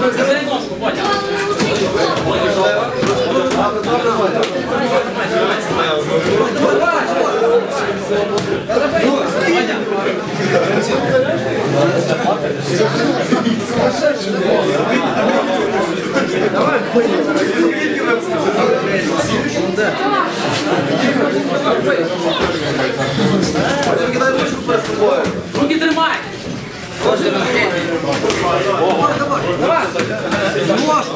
Забери ножку, Боня. Давай, Кидай ручку. Руки тримай. Кожен Давай, давай. Давай. Ножку,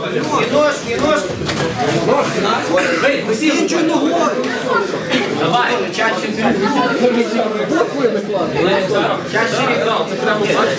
ножку, ножку. Ножку. Бей, висі. Нічого ногою. Давай. Чаще Чаще віддав. Це прямо бачиш.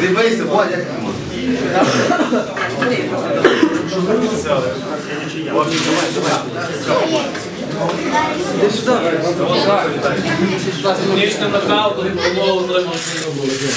Дивися, Бодя. Нічний накал, коли помолу, той машину буде.